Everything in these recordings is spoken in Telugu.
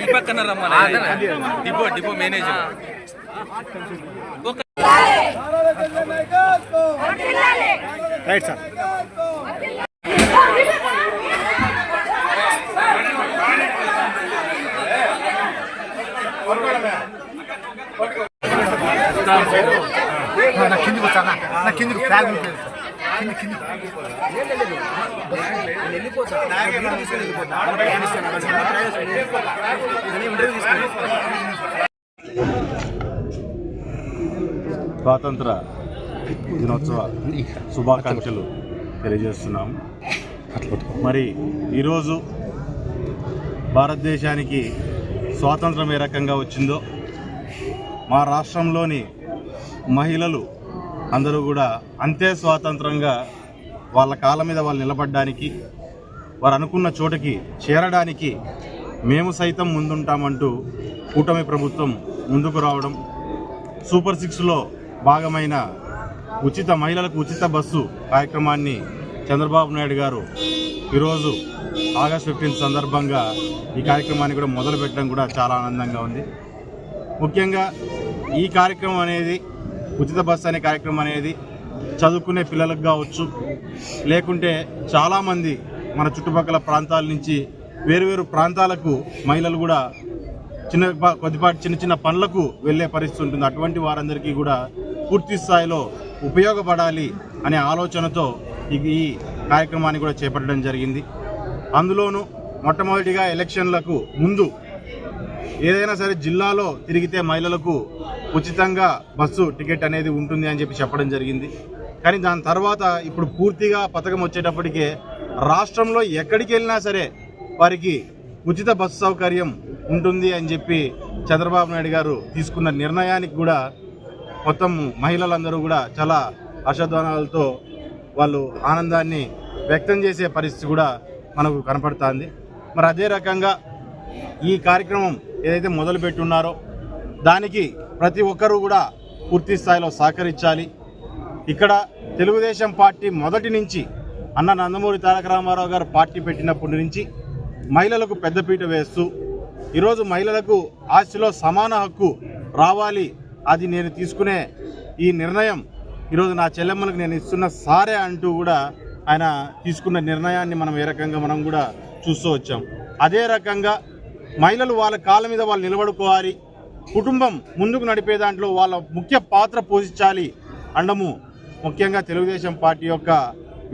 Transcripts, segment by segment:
ఈ పక్కన రమ్మని. Depot depot manager. Right sir. నా కిందికి వచ్చానా నా కిందికి ఫ్లాగ్ ఉంటుంది స్వాతంత్ర దినోత్సవ శుభాకాంక్షలు తెలియజేస్తున్నాము మరి ఈరోజు భారతదేశానికి స్వాతంత్రం ఏ రకంగా వచ్చిందో మా రాష్ట్రంలోని మహిళలు అందరూ కూడా అంతే స్వాతంత్రంగా వాళ్ళ కాళ్ళ మీద వాళ్ళు నిలబడడానికి వారు అనుకున్న చోటకి చేరడానికి మేము సైతం ముందుంటామంటూ కూటమి ప్రభుత్వం ముందుకు రావడం సూపర్ సిక్స్లో భాగమైన ఉచిత మహిళలకు ఉచిత బస్సు కార్యక్రమాన్ని చంద్రబాబు నాయుడు గారు ఈరోజు ఆగస్ట్ ఫిఫ్టీన్త్ సందర్భంగా ఈ కార్యక్రమాన్ని కూడా మొదలు పెట్టడం కూడా చాలా ఆనందంగా ఉంది. ముఖ్యంగా ఈ కార్యక్రమం అనేది ఉచిత బస్సు అనే కార్యక్రమం అనేది చదువుకునే పిల్లలకు కావచ్చు లేకుంటే చాలామంది మన చుట్టుపక్కల ప్రాంతాల నుంచి వేరువేరు ప్రాంతాలకు మహిళలు కూడా చిన్న కొద్దిపాటి చిన్న చిన్న పనులకు వెళ్ళే పరిస్థితి ఉంటుంది. అటువంటి వారందరికీ కూడా పూర్తి స్థాయిలో ఉపయోగపడాలి అనే ఆలోచనతో ఈ కార్యక్రమాన్ని కూడా చేపట్టడం జరిగింది. అందులోనూ మొట్టమొదటిగా ఎలక్షన్లకు ముందు ఏదైనా సరే జిల్లాలో తిరిగితే మహిళలకు ఉచితంగా బస్సు టికెట్ అనేది ఉంటుంది అని చెప్పి చెప్పడం జరిగింది. కానీ దాని తర్వాత ఇప్పుడు పూర్తిగా పథకం వచ్చేటప్పటికే రాష్ట్రంలో ఎక్కడికి వెళ్ళినా సరే వారికి ఉచిత బస్సు సౌకర్యం ఉంటుంది అని చెప్పి చంద్రబాబు నాయుడు గారు తీసుకున్న నిర్ణయానికి కూడా మొత్తం మహిళలందరూ కూడా చాలా హర్షధ్వానాలతో వాళ్ళు ఆనందాన్ని వ్యక్తం చేసే పరిస్థితి కూడా మనకు కనపడుతుంది. మరి అదే రకంగా ఈ కార్యక్రమం ఏదైతే మొదలుపెట్టి ఉన్నారో దానికి ప్రతి ఒక్కరూ కూడా పూర్తి స్థాయిలో సహకరించాలి. ఇక్కడ తెలుగుదేశం పార్టీ మొదటి నుంచి అన్న నందమూరి తారక రామారావు గారు పార్టీ పెట్టినప్పటి నుంచి మహిళలకు పెద్దపీట వేస్తూ ఈరోజు మహిళలకు ఆస్తిలో సమాన హక్కు రావాలి అది నేను తీసుకునే ఈ నిర్ణయం ఈరోజు నా చెల్లెమ్మలకు నేను ఇస్తున్న సారే అంటూ కూడా ఆయన తీసుకున్న నిర్ణయాన్ని మనం ఏ రకంగా మనం కూడా చూస్తూ వచ్చాం. అదే రకంగా మహిళలు వాళ్ళ కాళ్ళ మీద వాళ్ళు నిలబడుకోవాలి. కుటుంబం ముందుకు నడిపే దాంట్లో వాళ్ళ ముఖ్య పాత్ర పోషించాలి అండము ముఖ్యంగా తెలుగుదేశం పార్టీ యొక్క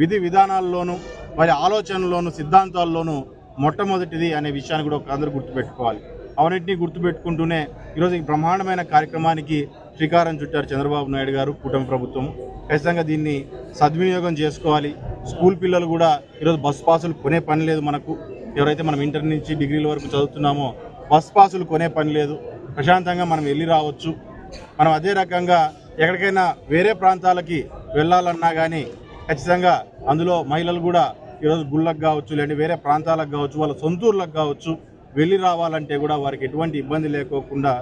విధి విధానాల్లోనూ వారి ఆలోచనల్లోనూ సిద్ధాంతాల్లోనూ మొట్టమొదటిది అనే విషయాన్ని కూడా ఒక అందరూ గుర్తుపెట్టుకోవాలి. అవన్నింటినీ గుర్తుపెట్టుకుంటూనే ఈరోజు ఈ బ్రహ్మాండమైన కార్యక్రమానికి శ్రీకారం చుట్టారు చంద్రబాబు నాయుడు గారు కూటమి ప్రభుత్వం. ఖచ్చితంగా దీన్ని సద్వినియోగం చేసుకోవాలి. స్కూల్ పిల్లలు కూడా ఈరోజు బస్ పాసులు కొనే పని లేదు మనకు. ఎవరైతే మనం ఇంటర్ నుంచి డిగ్రీల వరకు చదువుతున్నామో బస్ పాసులు కొనే పని లేదు. ప్రశాంతంగా మనం వెళ్ళి రావచ్చు. మనం అదే రకంగా ఎక్కడికైనా వేరే ప్రాంతాలకి వెళ్ళాలన్నా కానీ ఖచ్చితంగా అందులో మహిళలు కూడా ఈరోజు గుళ్ళకు కావచ్చు లేదంటే వేరే ప్రాంతాలకు కావచ్చు వాళ్ళ సొంతూర్లకు కావచ్చు వెళ్ళి రావాలంటే కూడా వారికి ఎటువంటి ఇబ్బంది లేకోకుండా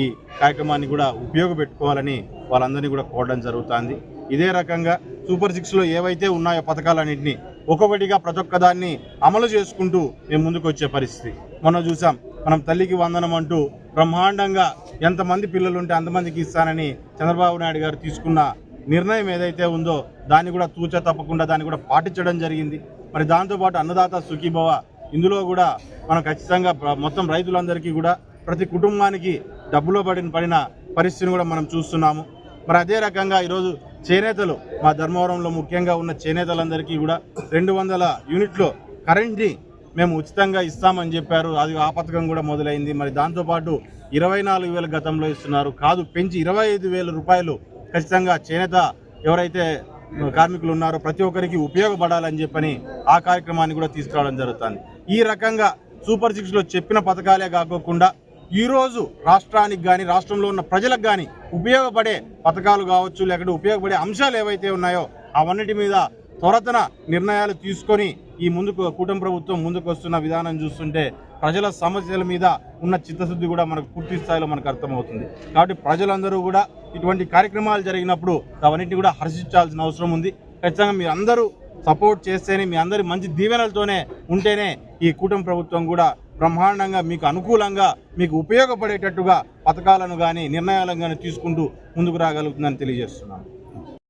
ఈ కార్యక్రమాన్ని కూడా ఉపయోగపెట్టుకోవాలని వాళ్ళందరినీ కూడా కోరడం జరుగుతుంది. ఇదే రకంగా సూపర్ సిక్స్లో ఏవైతే ఉన్నాయో పథకాలన్నింటినీ ఒక్కొక్కటిగా ప్రతి ఒక్కదాన్ని అమలు చేసుకుంటూ మేము ముందుకు వచ్చే పరిస్థితి. మొన్న చూసాం మనం తల్లికి వందనం అంటూ బ్రహ్మాండంగా ఎంతమంది పిల్లలు ఉంటే అంతమందికి ఇస్తానని చంద్రబాబు నాయుడు గారు తీసుకున్న నిర్ణయం ఏదైతే ఉందో దాన్ని కూడా తూచ తప్పకుండా దాన్ని కూడా పాటించడం జరిగింది. మరి దాంతోపాటు అన్నదాత సుఖీభవ ఇందులో కూడా మనం ఖచ్చితంగా మొత్తం రైతులందరికీ కూడా ప్రతి కుటుంబానికి డబ్బులో పడిన పడిన పరిస్థితిని కూడా మనం చూస్తున్నాము. మరి అదే రకంగా ఈరోజు చేనేతలు మా ధర్మవరంలో ముఖ్యంగా ఉన్న చేనేతలందరికీ కూడా రెండు వందల యూనిట్లు కరెంట్ని మేము ఉచితంగా ఇస్తామని చెప్పారు. అది ఆ పథకం కూడా మొదలైంది. మరి దాంతోపాటు ఇరవై నాలుగు వేల గతంలో ఇస్తున్నారు. కాదు పెంచి ఇరవై ఐదు వేల రూపాయలు ఖచ్చితంగా చేనేత ఎవరైతే కార్మికులు ఉన్నారో ప్రతి ఒక్కరికి ఉపయోగపడాలని చెప్పని ఆ కార్యక్రమాన్ని కూడా తీసుకురావడం జరుగుతుంది. ఈ రకంగా సూపర్ సిక్స్లో చెప్పిన పథకాలే కాకోకుండా ఈరోజు రాష్ట్రానికి కానీ రాష్ట్రంలో ఉన్న ప్రజలకు కానీ ఉపయోగపడే పథకాలు కావచ్చు లేకుంటే ఉపయోగపడే అంశాలు ఏవైతే ఉన్నాయో అవన్నిటి మీద త్వరతన నిర్ణయాలు తీసుకొని ఈ ముందుకు కూటమి ప్రభుత్వం ముందుకు వస్తున్న విధానం చూస్తుంటే ప్రజల సమస్యల మీద ఉన్న చిత్తశుద్ధి కూడా మనకు పూర్తి స్థాయిలో మనకు అర్థమవుతుంది. కాబట్టి ప్రజలందరూ కూడా ఇటువంటి కార్యక్రమాలు జరిగినప్పుడు అవన్నింటినీ కూడా హర్షించాల్సిన అవసరం ఉంది. ఖచ్చితంగా మీ అందరూ సపోర్ట్ చేస్తేనే మీ అందరి మంచి దీవెనలతోనే ఉంటేనే ఈ కూటమి ప్రభుత్వం కూడా బ్రహ్మాండంగా మీకు అనుకూలంగా మీకు ఉపయోగపడేటట్టుగా పథకాలను కానీ నిర్ణయాలను కానీ తీసుకుంటూ ముందుకు రాగలుగుతుందని తెలియజేస్తున్నాను.